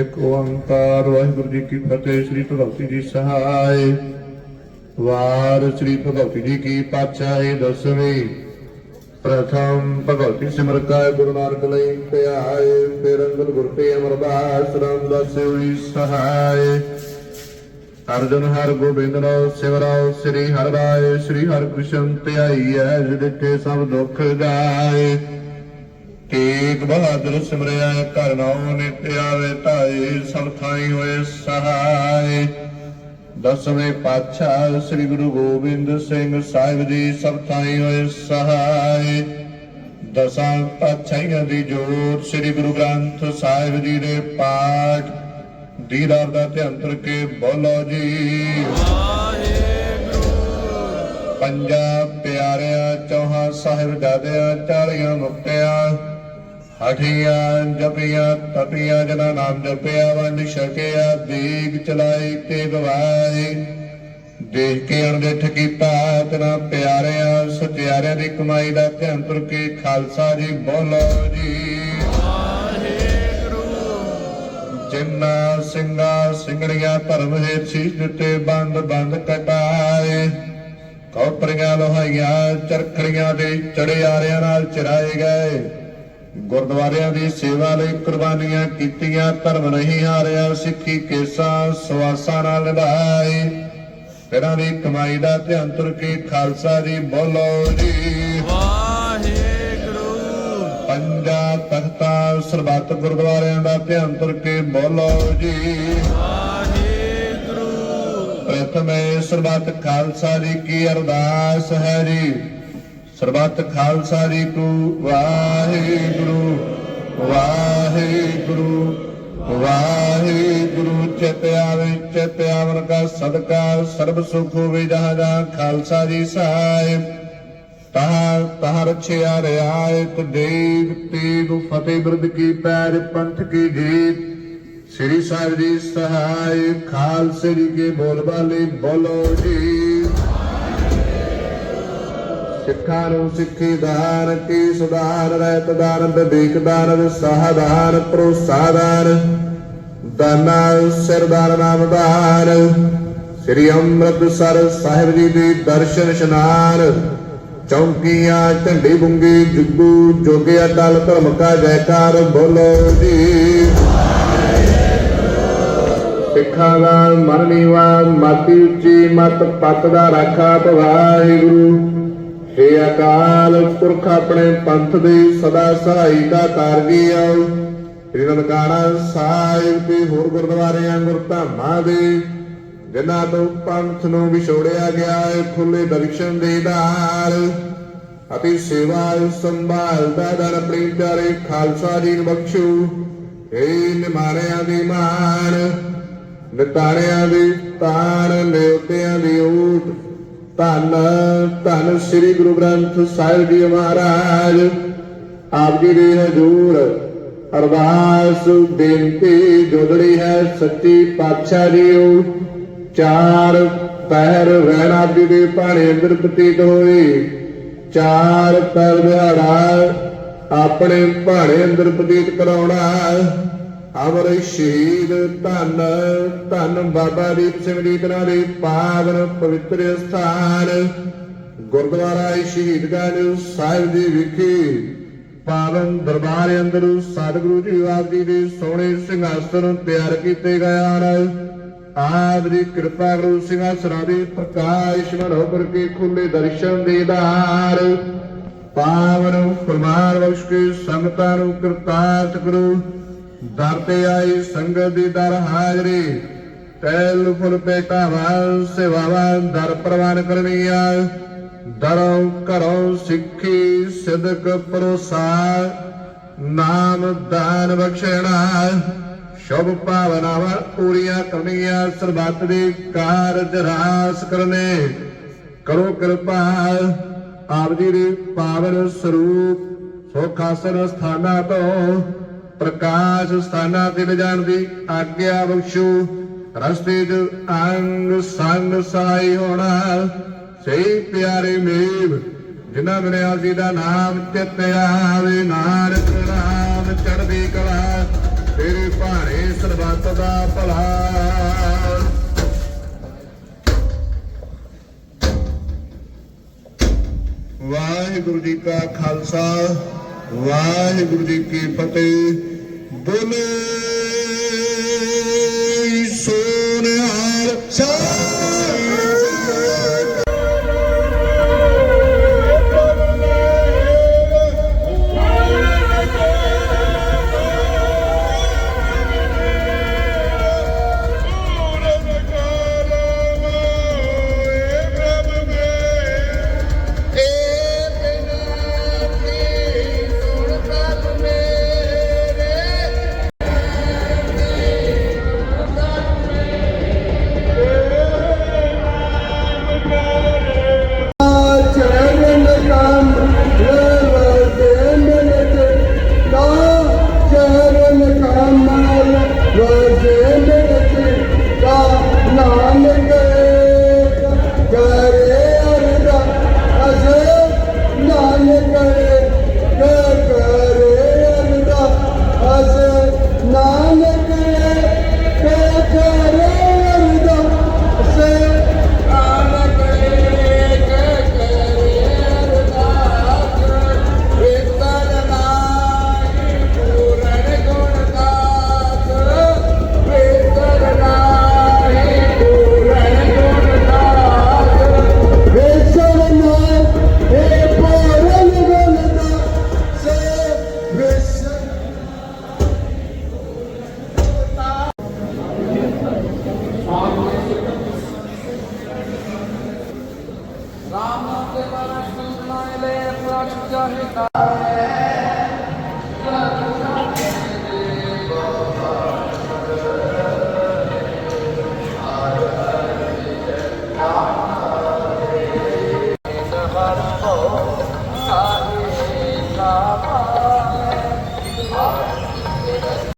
ਇੱਕ ਓੰਕਾਰ, ਵਾਹਿਗੁਰੂ ਜੀ ਕੀ ਫਤਿਹ, ਸ੍ਰੀ ਭਗਵਤੀ ਜੀ ਸਹਾਇ ਵਾਰ ਸ੍ਰੀ ਭਗਵਤੀ ਜੀ ਕੀ ਪਾਤਸ਼ਾਹੀ ਦਸਵੀਂ। ਪ੍ਰਥਮ ਭਗਵਤੀ ਸਿਮਰ ਕਾ ਗੁਰੂ ਨਾਨਕ ਲਈ ਧਿਆਏ ਫਿਰ ਅੰਗਦ ਗੁਰ ਤੇ ਅਮਰਦਾਸ ਰਾਮਦਾਸ ਹੋਈ ਸਹਾਇ ਅਰਜਨ ਹਰ ਗੋਬਿੰਦ ਰਾਓ ਸਿਵਰਾਓ ਸ੍ਰੀ ਹਰਿ ਰਾਏ, ਸ੍ਰੀ ਹਰਿ ਕ੍ਰਿਸ਼ਨ ਧਿਆਈ ਐ ਜਿਤੇ ਸਭ ਦੁੱਖ ਗਾਏ। ਏਕ ਬਹਾਦਰ ਸਿਮਰਿਆ ਘਰ ਨਾਉ ਨਿਤ ਆਵੇ, ਧਾਏ, ਸਭ ਥਾਈ ਹੋਏ ਸਹਾਈ ਦਸਵੇਂ ਪਾਤਸ਼ਾਹ ਸ੍ਰੀ ਗੁਰੂ ਗੋਬਿੰਦ ਸਿੰਘ ਸਾਹਿਬ ਜੀ ਸਭ ਥਾਈ ਹੋਏ ਸਹਾਈ ਦਸਾਂ ਪਾਤਸ਼ਾਹੀਆਂ ਦੀ ਜੋਤ ਸ੍ਰੀ ਗੁਰੂ ਗ੍ਰੰਥ ਸਾਹਿਬ ਜੀ ਦੇ ਪਾਠ। ਦੀਦਾਰ ਦਾ ਧਿਆਨ ਕਰਕੇ ਬੋਲੋ ਜੀ। ਪੰਜਾ ਪਿਆਰਿਆਂ, ਚੌਹਾਂ ਸਾਹਿਬ ਜਾਦਿਆਂ ਚਾਲੀਆਂ ਮੁਕਤਿਆਂ ਹਠੀਆਂ ਜਪੀਆਂ, ਤਪੀਆਂ, ਜਨਾ ਨਾਮ ਜਪਿਆ, ਵੰਡ ਛਕਿਆ, ਦੀਗ ਚਲਾਈ ਤੇ ਗਵਾਈ। ਦੇਖ ਕੇ ਅਣਦੇਠ ਕੀਤਾ ਤਨਾ ਪਿਆਰਿਆਂ ਸਤਿਆਰਿਆਂ ਦੀ ਕਮਾਈ ਦਾ ਧਿਆਨ ਤੁਰ ਕੇ ਖਾਲਸਾ ਜੀ ਬੋਲੋ ਜੀ। ਜਿੰਨਾ ਸਿੰਘਾ ਸਿੰਘੜੀਆਂ ਧਰਮ ਹੇਤ ਸੀਸ ਦਿੱਤੇ ਬੰਦ ਬੰਦ ਕਟਾਏ, ਕੌਪਰੀਆਂ ਲੋਹਾਈਆਂ ਚਰਖੜੀਆਂ ਦੇ ਚੜਿਆਰਿਆਂ ਨਾਲ ਚਰਾਏ ਗਏ। ਗੁਰਦੁਆਰਿਆਂ ਦੀ ਸੇਵਾ ਲਈ ਕੁਰਬਾਨੀਆਂ ਕੀਤੀਆਂ ਧਰਮ ਨਹੀਂ ਹਾਰਿਆ ਸਿੱਖੀ ਕੇਸਾਂ ਸਵਾਸਾਂ ਨਾਲ ਨਿਭਾਏ ਫਿਰਾਂ ਦੀ ਕਮਾਈ ਦਾ ਧਿਆਨ ਤੁਰ ਕੇ ਖਾਲਸਾ ਜੀ ਬੋਲੋ ਜੀ। ਵਾਹਿਗੁਰੂ। ਪੰਜਾ ਤਖਤਾ ਸਰਬੱਤ ਗੁਰਦੁਆਰਿਆਂ ਦਾ ਧਿਆਨ ਤੁਰ ਕੇ ਬੋਲੋ ਜੀ। ਵਾਹਿਗੁਰੂ। ਪ੍ਰਥਮੇ ਸਰਬੱਤ ਖਾਲਸਾ ਜੀ ਕੀ ਅਰਦਾਸ ਹੈ ਜੀ। ਸਰਬੱਤ ਖਾਲਸਾ ਜੀ ਕੋ ਵਾਹਿਗੁਰੂ ਵਾਹਿਗੁਰੂ ਵਾਹਿਗੁਰੂ, ਚਿਤ ਆਵੇ, ਚਿਤ ਆਵਨ ਕਾ ਸਦਕਾ, ਸਰਬ ਸੁਖ ਹੋਵੇ ਜਹਾਂ ਜਹਾਂ ਖਾਲਸਾ ਜੀ ਸਾਹਿਬ। ਤਹਾਂ ਤਹਾਂ ਰਛਿਆ ਰਿਆਇਤ ਦੇਗ ਤੇਗ ਫਤਿਹ ਬਿਰਦ ਕੀ ਪੈਰ ਪੰਥ ਕੀ ਜੀਤ। ਸ੍ਰੀ ਸਾਹਿਬ ਜੀ ਸਹਾਇ ਖਾਲਸੇ ਜੀ ਕੇ ਬੋਲ ਬਾਲੇ ਬੋਲੋ ਜੀ। ਸਿੱਖਾਂ ਨੂੰ ਸਿੱਖੀ ਦਾਨ ਕੀ ਸੁਧਾਰ ਰਹਿਤ ਦਾਨ ਬਿਕ ਦਾਨ ਸਹਾਦਾਨ ਪ੍ਰੋਸਾਦਾਨ ਦਾਨਾ ਸਰਦਾਰ ਨਾਮ ਦਾਨ ਸ੍ਰੀ ਅੰਮ੍ਰਿਤਸਰ ਸਾਹਿਬ ਜੀ ਦੀ ਦਰਸ਼ਨ ਇਸ਼ਨਾਨ ਚੌਂਕੀਆਂ, ਝੰਡੀ ਬੁੰਗੀ, ਜੁੱਗੂ, ਜੋਗੇ ਅਟਲ ਧਰਮ ਕਾ ਜੈਕਾਰ, ਬੋਲੋ ਜੀ। ਸਿੱਖਾਂ ਦਾ ਮਨ ਨੀਵਾ, ਮਾਤੀ ਉੱਚੀ, ਮਤ ਪਤ ਦਾ ਰਾਖਾ ਵਾਹਿਗੁਰੂ ਹੇ ਅਕਾਲ ਪੁਰਖ ਆਪਣੇ ਪੰਥ ਦੀ ਸਦਾ ਸਹਾਈ ਦਾ ਕਾਰਜੀ ਆਓ ਸ੍ਰੀ ਨਨਕਾਣਾ ਸਾਹਿਬ ਤੇ ਹੋਰ ਗੁਰਦੁਆਰਿਆਂ ਗੁਰਧਾਮਾਂ ਦੇ, ਜਿਨ੍ਹਾਂ ਤੋਂ ਪੰਥ ਨੂੰ ਵਿਛੋੜਿਆ ਗਿਆ ਹੈ ਖੁੱਲੇ ਦਰਸ਼ਨ ਦੇ ਦਾਰ ਅਤੇ ਸੇਵਾ ਸੰਭਾਲ ਦਾ ਦਰ ਆਪਣੀ ਖਾਲਸਾ ਜੀ ਬਖਸ਼ੂ ਬਖਸ਼ੋ। ਏ ਨਿਮਾਰਿਆਂ ਦੀ ਮਾਨ ਨਿਤਾਰਿਆਂ ਦੀ ਤਾਰ ਨਿਉਤਿਆਂ ਦੀ ਊਟ ਧੰਨ ਧੰਨ ਸ੍ਰੀ ਗੁਰੂ ਗ੍ਰੰਥ ਸਾਹਿਬ ਜੀ ਮਹਾਰਾਜ। ਆਪ ਜੀ ਦੇ ਹਜ਼ੂਰ ਅਰਦਾਸ, ਬੇਨਤੀ, ਜੋਦੜੀ ਹੈ ਸੱਚੀ ਪਾਤਸ਼ਾਹ ਜੀਓ। ਚਾਰ ਪਹਿਰ ਵੈਨਾਬੀ ਦੇ ਪਾਣੇ ਅੰਦਰ ਬਤੀਤ ਹੋਏ। ਚਾਰ ਪੈਰ ਦਿਹਾੜਾ ਆਪਣੇ ਭਾਣੇ ਅੰਦਰ ਬਤੀਤ ਕਰਾਉਣਾ। ਅਮਰ ਸ਼ਹੀਦ ਧੰਨ ਧੰਨ ਬਾਬਾ ਦੀਪ ਸਿੰਘ ਜੀ ਤਨਾ ਦੇ ਪਾਵਨ ਪਵਿੱਤਰ ਸਥਾਨ। ਗੁਰਦੁਆਰਾ ਸ਼ਹੀਦਗੰਜ ਸਾਹਿਬ ਜੀ ਵਿਖੇ ਪਾਵਨ ਦਰਬਾਰ ਅੰਦਰ ਸਤਿਗੁਰੂ ਜੀ ਆਪ ਜੀ ਦੇ ਸੋਹਣੇ ਸਿੰਘਾਸਨ ਤਿਆਰ ਕੀਤੇ ਗਏ ਹਨ। ਆਪ ਦੀ ਕਿਰਪਾ ਗੁਰੂ ਸਿੰਘਾਸਨਾਂ ਦੇ ਪ੍ਰਕਾਸ਼ ਮਨੋ ਕੇ ਖੁੱਲੇ ਦਰਸ਼ਨ ਦੇ ਦੇਦਾਰ ਪਾਵਨ ਫਰਮਾਨ ਬਖਸ਼ ਕੇ ਸੰਗਤਾਂ ਨੂੰ ਕਿਰਤਾਰਥ ਕਰੋ। ਦਰ ਤੇ ਆਈ ਸੰਗਤ ਦੀ ਦਰ ਹਾਜ਼ਰੀ, ਤੈਲ, ਫੁੱਲ ਪੇਟਾਵਾਂ ਸੇਵਾਵਾਂ ਦਰ ਪ੍ਰਵਾਨ ਕਰਨੀਆਂ। ਦਰੋਂ ਘਰੋਂ ਸਿੱਖੀ, ਸਿਦਕ ਪਰੋਸਾ ਨਾਮ ਦਾਨ ਬਖਸ਼ਣਾ, ਸ਼ੁਭ ਭਾਵਨਾਵਾਂ ਪੂਰੀਆਂ ਕਰਨੀਆਂ, ਸਰਬੱਤ ਦੇ ਕਾਰਜ ਰਾਸ ਕਰਨੇ। ਕਰੋ ਕਿਰਪਾ, ਆਪ ਜੀ ਦੇ ਪਾਵਨ ਸਰੂਪ ਸੁਖਾਸਨ ਸਥਾਨਾਂ ਤੋਂ ਪ੍ਰਕਾਸ਼ ਸਥਾਨਾਂ ਤੇ ਲਿਜਾਣ ਦੀ ਆਗਿਆ ਬਖਸ਼ੂ। ਰਸਤੇ 'ਚ ਅੰਗ ਸੰਗ ਸਹਾਈ ਹੋਣਾ। ਸਹੀ ਪਿਆਰੇ ਮੇਵ, ਜਿਨ੍ਹਾਂ ਮਿਲਿਆ ਜੀ ਦਾ ਨਾਮ ਚਿੱਤ ਆਵੇ ਨਾਨਕ ਨਾਮ ਚੜ੍ਹਦੀ ਕਲਾ, ਤੇਰੇ ਭਾਣੇ ਸਰਬੱਤ ਦਾ ਭਲਾ। ਵਾਹਿਗੁਰੂ ਜੀ ਕਾ ਖਾਲਸਾ, ਵਾਹਿਗੁਰੂ ਜੀ ਕੀ ਫਤਿਹ। ਬੋਲੇ